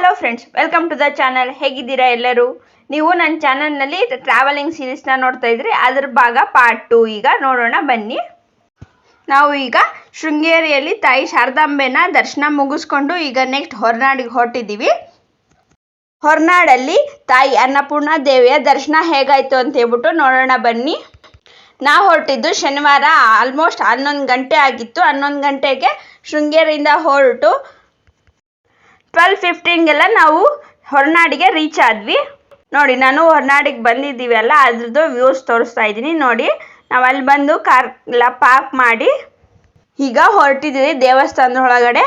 Hello friends welcome to the channel ಹೇಗಿದ್ದೀರಾ ಎಲ್ಲರೂ? ನೀವು ನನ್ನ ಚಾನಲ್ನಲ್ಲಿ ಟ್ರಾವೆಲಿಂಗ್ ಸೀರೀಸ್ನ ನೋಡ್ತಾ ಇದ್ರಿ, ಅದ್ರ ಭಾಗ ಪಾರ್ಟ್ ಟು ಈಗ ನೋಡೋಣ, ಬನ್ನಿ. ನಾವು ಈಗ ಶೃಂಗೇರಿಯಲ್ಲಿ ತಾಯಿ ಶಾರದಾಂಬೆನ ದರ್ಶನ ಮುಗಿಸ್ಕೊಂಡು ಈಗ ನೆಕ್ಸ್ಟ್ ಹೊರನಾಡಿಗೆ ಹೊರಟಿದ್ದೀವಿ. ಹೊರನಾಡಲ್ಲಿ ತಾಯಿ ಅನ್ನಪೂರ್ಣ ದೇವಿಯ ದರ್ಶನ ಹೇಗಾಯಿತು ಅಂತ ಹೇಳ್ಬಿಟ್ಟು ನೋಡೋಣ, ಬನ್ನಿ. ನಾವು ಹೊರಟಿದ್ದು ಶನಿವಾರ ಆಲ್ಮೋಸ್ಟ್ ಹನ್ನೊಂದು ಗಂಟೆ ಆಗಿತ್ತು. ಹನ್ನೊಂದು ಗಂಟೆಗೆ ಶೃಂಗೇರಿಯಿಂದ ಹೊರಟು ಟ್ವೆಲ್ ಫಿಫ್ಟೀನ್ಗೆಲ್ಲ ನಾವು ಹೊರನಾಡಿಗೆ ರೀಚ್ ಆದ್ವಿ. ನೋಡಿ, ನಾನು ಹೊರನಾಡಿಗೆ ಬಂದಿದ್ದೀವಿ ಅಲ್ಲ, ಅದ್ರದ್ದು ವ್ಯೂಸ್ ತೋರಿಸ್ತಾ ಇದ್ದೀನಿ. ನೋಡಿ, ನಾವು ಅಲ್ಲಿ ಬಂದು ಕಾರ್ ಎಲ್ಲ ಪಾರ್ಕ್ ಮಾಡಿ, ಈಗ ಹೊರಟಿದ್ದೀವಿ ದೇವಸ್ಥಾನದ ಒಳಗಡೆ.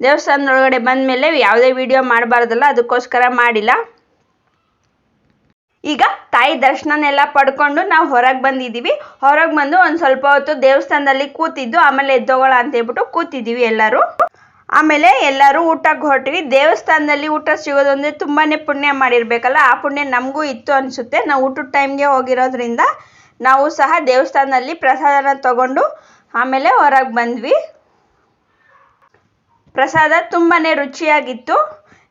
ದೇವಸ್ಥಾನದ ಒಳಗಡೆ ಬಂದಮೇಲೆ ಯಾವುದೇ ವಿಡಿಯೋ ಮಾಡಬಾರ್ದಲ್ಲ, ಅದಕ್ಕೋಸ್ಕರ ಮಾಡಿಲ್ಲ. ಈಗ ತಾಯಿ ದರ್ಶನನೆಲ್ಲ ಪಡ್ಕೊಂಡು ನಾವು ಹೊರಗೆ ಬಂದಿದ್ದೀವಿ. ಹೊರಗೆ ಬಂದು ಒಂದು ಸ್ವಲ್ಪ ಹೊತ್ತು ದೇವಸ್ಥಾನದಲ್ಲಿ ಕೂತಿದ್ದು, ಆಮೇಲೆ ಎದ್ದೋಗೋಣ ಅಂತ ಹೇಳ್ಬಿಟ್ಟು ಕೂತಿದ್ದೀವಿ ಎಲ್ಲರೂ. ಆಮೇಲೆ ಎಲ್ಲರೂ ಊಟಕ್ಕೆ ಹೊರಟಿವಿ. ದೇವಸ್ಥಾನದಲ್ಲಿ ಊಟ ಸಿಗೋದಂದ್ರೆ ತುಂಬಾ ಪುಣ್ಯ ಮಾಡಿರ್ಬೇಕಲ್ಲ, ಆ ಪುಣ್ಯ ನಮಗೂ ಇತ್ತು ಅನಿಸುತ್ತೆ. ನಾವು ಊಟದ ಟೈಮ್ಗೆ ಹೋಗಿರೋದ್ರಿಂದ ನಾವು ಸಹ ದೇವಸ್ಥಾನದಲ್ಲಿ ಪ್ರಸಾದನ ತಗೊಂಡು ಆಮೇಲೆ ಹೊರಗೆ ಬಂದ್ವಿ. ಪ್ರಸಾದ ತುಂಬಾ ರುಚಿಯಾಗಿತ್ತು.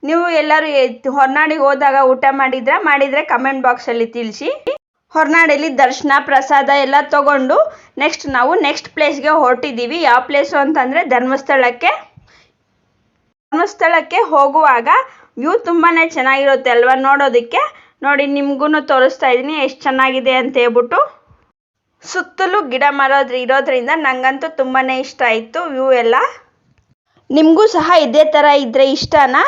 ನೀವು ಎಲ್ಲರೂ ಹೊರನಾಡಿಗೆ ಹೋದಾಗ ಊಟ ಮಾಡಿದ್ರೆ, ಮಾಡಿದರೆ ಕಮೆಂಟ್ ಬಾಕ್ಸಲ್ಲಿ ತಿಳಿಸಿ. ಹೊರನಾಡಲ್ಲಿ ದರ್ಶನ, ಪ್ರಸಾದ ಎಲ್ಲ ತಗೊಂಡು ನೆಕ್ಸ್ಟ್ ನಾವು ನೆಕ್ಸ್ಟ್ ಪ್ಲೇಸ್ಗೆ ಹೊರಟಿದ್ದೀವಿ ಯಾವ ಪ್ಲೇಸು ಅಂತಂದರೆ ಧರ್ಮಸ್ಥಳಕ್ಕೆ. ಧರ್ಮಸ್ಥಳಕ್ಕೆ ಹೋಗುವಾಗ ವ್ಯೂ ತುಂಬಾ ಚೆನ್ನಾಗಿರುತ್ತೆ ಅಲ್ವಾ ನೋಡೋದಕ್ಕೆ? ನೋಡಿ ನಿಮಗೂ ತೋರಿಸ್ತಾ ಇದ್ದೀನಿ ಎಷ್ಟು ಚೆನ್ನಾಗಿದೆ ಅಂತ ಹೇಳ್ಬಿಟ್ಟು. ಸುತ್ತಲೂ ಗಿಡ ಮರೋದ್ರಿ ಇರೋದ್ರಿಂದ ನಂಗಂತೂ ತುಂಬಾ ಇಷ್ಟ ಆಯಿತು ವ್ಯೂ ಎಲ್ಲ. ನಿಮಗೂ ಸಹ ಇದೇ ಥರ ಇದ್ದರೆ ಇಷ್ಟನಾ?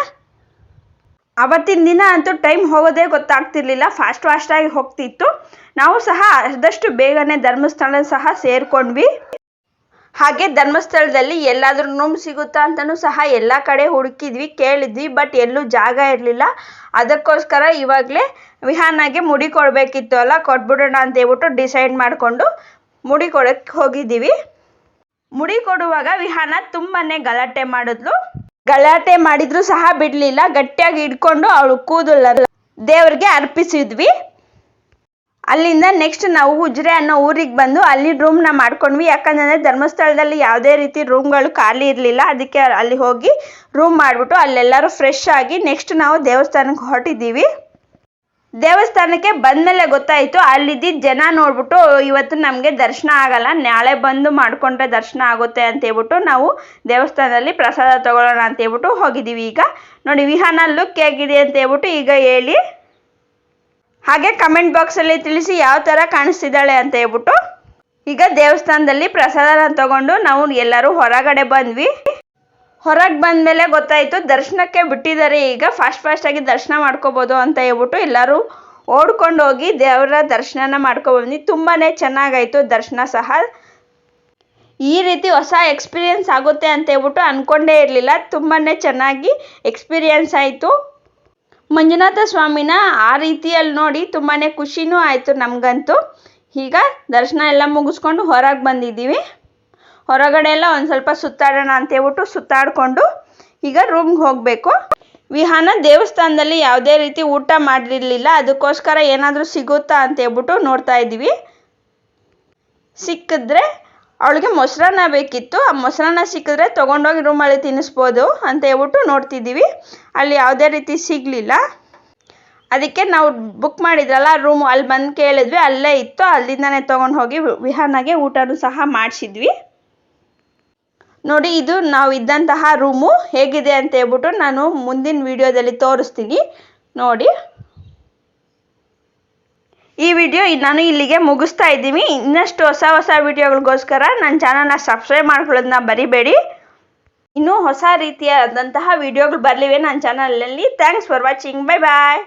ಅವತ್ತಿನ ದಿನ ಅಂತೂ ಟೈಮ್ ಹೋಗೋದೇ ಗೊತ್ತಾಗ್ತಿರ್ಲಿಲ್ಲ, ಫಾಸ್ಟ್ ಫಾಸ್ಟಾಗಿ ಹೋಗ್ತಿತ್ತು. ನಾವು ಸಹ ಅರ್ಧಷ್ಟು ಬೇಗನೆ ಧರ್ಮಸ್ಥಳ ಸಹ ಸೇರ್ಕೊಂಡ್ವಿ. ಹಾಗೆ ಧರ್ಮಸ್ಥಳದಲ್ಲಿ ಎಲ್ಲಾದ್ರೂ ರೂಮ್ ಸಿಗುತ್ತಾ ಅಂತಲೂ ಸಹ ಎಲ್ಲ ಕಡೆ ಹುಡುಕಿದ್ವಿ, ಕೇಳಿದ್ವಿ ಬಟ್ ಎಲ್ಲೂ ಜಾಗ ಇರಲಿಲ್ಲ. ಅದಕ್ಕೋಸ್ಕರ ಇವಾಗಲೇ ವಿಹಾನಾಗೆ ಮುಡಿ ಕೊಡಬೇಕಿತ್ತು ಅಲ್ಲ, ಕೊಟ್ಬಿಡೋಣ ಅಂತ ಹೇಳ್ಬಿಟ್ಟು ಡಿಸೈಡ್ ಮಾಡಿಕೊಂಡು ಮುಡಿ ಕೊಡೋಕ್ಕೆ ಹೋಗಿದ್ದೀವಿ. ಮುಡಿ ಕೊಡುವಾಗ ವಿಹಾನ ತುಂಬಾನೇ ಗಲಾಟೆ ಮಾಡಿದ್ಲು. ಗಲಾಟೆ ಮಾಡಿದ್ರು ಸಹ ಬಿಡಲಿಲ್ಲ, ಗಟ್ಟಿಯಾಗಿ ಹಿಡ್ಕೊಂಡು ಅವಳು ಕೂದಲಲ್ಲ ದೇವ್ರಿಗೆ ಅರ್ಪಿಸಿದ್ವಿ. ಅಲ್ಲಿಂದ ನೆಕ್ಸ್ಟ್ ನಾವು ಉಜಿರೆ ಅನ್ನೋ ಊರಿಗೆ ಬಂದು ಅಲ್ಲಿ ರೂಮ್ನ ಮಾಡ್ಕೊಂಡ್ವಿ. ಯಾಕಂದ್ರೆ ಧರ್ಮಸ್ಥಳದಲ್ಲಿ ಯಾವುದೇ ರೀತಿ ರೂಮ್ಗಳು ಖಾಲಿ ಇರಲಿಲ್ಲ. ಅದಕ್ಕೆ ಅಲ್ಲಿ ಹೋಗಿ ರೂಮ್ ಮಾಡಿಬಿಟ್ಟು ಅಲ್ಲೆಲ್ಲರೂ ಫ್ರೆಶ್ ಆಗಿ ನೆಕ್ಸ್ಟ್ ನಾವು ದೇವಸ್ಥಾನಕ್ಕೆ ಹೊರಟಿದ್ದೀವಿ. ದೇವಸ್ಥಾನಕ್ಕೆ ಬಂದಮೇಲೆ ಗೊತ್ತಾಯಿತು ಅಲ್ಲಿದ್ದ ಜನ ನೋಡ್ಬಿಟ್ಟು, ಇವತ್ತು ನಮಗೆ ದರ್ಶನ ಆಗಲ್ಲ, ನಾಳೆ ಬಂದು ಮಾಡಿಕೊಂಡ್ರೆ ದರ್ಶನ ಆಗುತ್ತೆ ಅಂತ ಹೇಳ್ಬಿಟ್ಟು ನಾವು ದೇವಸ್ಥಾನದಲ್ಲಿ ಪ್ರಸಾದ ತಗೊಳ್ಳೋಣ ಅಂತ ಹೇಳ್ಬಿಟ್ಟು ಹೋಗಿದ್ದೀವಿ ಈಗ. ನೋಡಿ, ವಿಹಾನ ಲುಕ್ ಹೇಗಿದೆ ಅಂತ ಹೇಳ್ಬಿಟ್ಟು ಈಗ ಹೇಳಿ. ಹಾಗೆ ಕಮೆಂಟ್ ಬಾಕ್ಸಲ್ಲಿ ತಿಳಿಸಿ ಯಾವ ಥರ ಕಾಣಿಸ್ತಿದ್ದಾಳೆ ಅಂತ ಹೇಳ್ಬಿಟ್ಟು. ಈಗ ದೇವಸ್ಥಾನದಲ್ಲಿ ಪ್ರಸಾದನ ತಗೊಂಡು ನಾವು ಎಲ್ಲರೂ ಹೊರಗಡೆ ಬಂದ್ವಿ. ಹೊರಗೆ ಬಂದಮೇಲೆ ಗೊತ್ತಾಯಿತು, ದರ್ಶನಕ್ಕೆ ಬಿಟ್ಟಿದ್ದಾರೆ. ಈಗ ಫಾಸ್ಟ್ ಫಾಸ್ಟಾಗಿ ದರ್ಶನ ಮಾಡ್ಕೋಬೋದು ಅಂತ ಹೇಳ್ಬಿಟ್ಟು ಎಲ್ಲರೂ ಓಡ್ಕೊಂಡು ಹೋಗಿ ದೇವರ ದರ್ಶನನ ಮಾಡ್ಕೊಬಂದ್ವಿ ತುಂಬಾ ಚೆನ್ನಾಗಾಯಿತು ದರ್ಶನ ಸಹ. ಈ ರೀತಿ ಹೊಸ ಎಕ್ಸ್ಪೀರಿಯನ್ಸ್ ಆಗುತ್ತೆ ಅಂತ ಹೇಳ್ಬಿಟ್ಟು ಅಂದ್ಕೊಂಡೇ ಇರಲಿಲ್ಲ. ತುಂಬಾ ಚೆನ್ನಾಗಿ ಎಕ್ಸ್ಪೀರಿಯನ್ಸ್ ಆಯಿತು. ಮಂಜುನಾಥ ಸ್ವಾಮಿನ ಆ ರೀತಿಯಲ್ಲಿ ನೋಡಿ ತುಂಬಾ ಖುಷಿನೂ ಆಯಿತು ನಮಗಂತೂ. ಈಗ ದರ್ಶನ ಎಲ್ಲ ಮುಗಿಸ್ಕೊಂಡು ಹೊರಗೆ ಬಂದಿದ್ದೀವಿ. ಹೊರಗಡೆ ಎಲ್ಲ ಒಂದು ಸ್ವಲ್ಪ ಸುತ್ತಾಡೋಣ ಅಂತ ಹೇಳ್ಬಿಟ್ಟು ಸುತ್ತಾಡಿಕೊಂಡು ಈಗ ರೂಮ್ಗೆ ಹೋಗಬೇಕು. ವಿಹಾನ ದೇವಸ್ಥಾನದಲ್ಲಿ ಯಾವುದೇ ರೀತಿ ಊಟ ಮಾಡಿರಲಿಲ್ಲ ಅದಕ್ಕೋಸ್ಕರ ಏನಾದರೂ ಸಿಗುತ್ತಾ ಅಂತ ಹೇಳ್ಬಿಟ್ಟು ನೋಡ್ತಾ ಇದ್ದೀವಿ. ಸಿಕ್ಕಿದ್ರೆ ಅವಳಿಗೆ ಮೊಸರನ್ನ ಬೇಕಿತ್ತು. ಆ ಮೊಸರನ್ನ ಸಿಕ್ಕಿದ್ರೆ ತೊಗೊಂಡೋಗಿ ರೂಮಲ್ಲಿ ತಿನ್ನಿಸ್ಬೋದು ಅಂತ ಹೇಳ್ಬಿಟ್ಟು ನೋಡ್ತಿದ್ದೀವಿ. ಅಲ್ಲಿ ಯಾವುದೇ ರೀತಿ ಸಿಗಲಿಲ್ಲ. ಅದಕ್ಕೆ ನಾವು ಬುಕ್ ಮಾಡಿದ್ರಲ್ಲ ರೂಮು ಅಲ್ಲಿ ಬಂದು ಕೇಳಿದ್ವಿ. ಅಲ್ಲೇ ಇತ್ತು. ಅಲ್ಲಿಂದನೇ ತೊಗೊಂಡು ಹೋಗಿ ವಿಹಾನಾಗೆ ಊಟನೂ ಸಹ ಮಾಡಿಸಿದ್ವಿ. ನೋಡಿ, ಇದು ನಾವು ಇದ್ದಂತಹ ರೂಮು ಹೇಗಿದೆ ಅಂತ ಹೇಳ್ಬಿಟ್ಟು ನಾನು ಮುಂದಿನ ವಿಡಿಯೋದಲ್ಲಿ ತೋರಿಸ್ತೀನಿ. ನೋಡಿ. ಈ ವಿಡಿಯೋ ನಾನು ಇಲ್ಲಿಗೆ ಮುಗಿಸ್ತಾ ಇದ್ದೀನಿ. ಇನ್ನಷ್ಟು ಹೊಸ ಹೊಸ ವಿಡಿಯೋಗಳಿಗೋಸ್ಕರ ನನ್ನ ಚಾನಲ್ನ ಸಬ್ಸ್ಕ್ರೈಬ್ ಮಾಡ್ಕೊಳ್ಳೋದನ್ನ ಬರಿಬೇಡಿ ಇನ್ನೂ ಹೊಸ ರೀತಿಯಾದಂತಹ ವಿಡಿಯೋಗಳು ಬರಲಿವೆ ನನ್ನ ಚಾನಲಲ್ಲಿ thanks for watching bye bye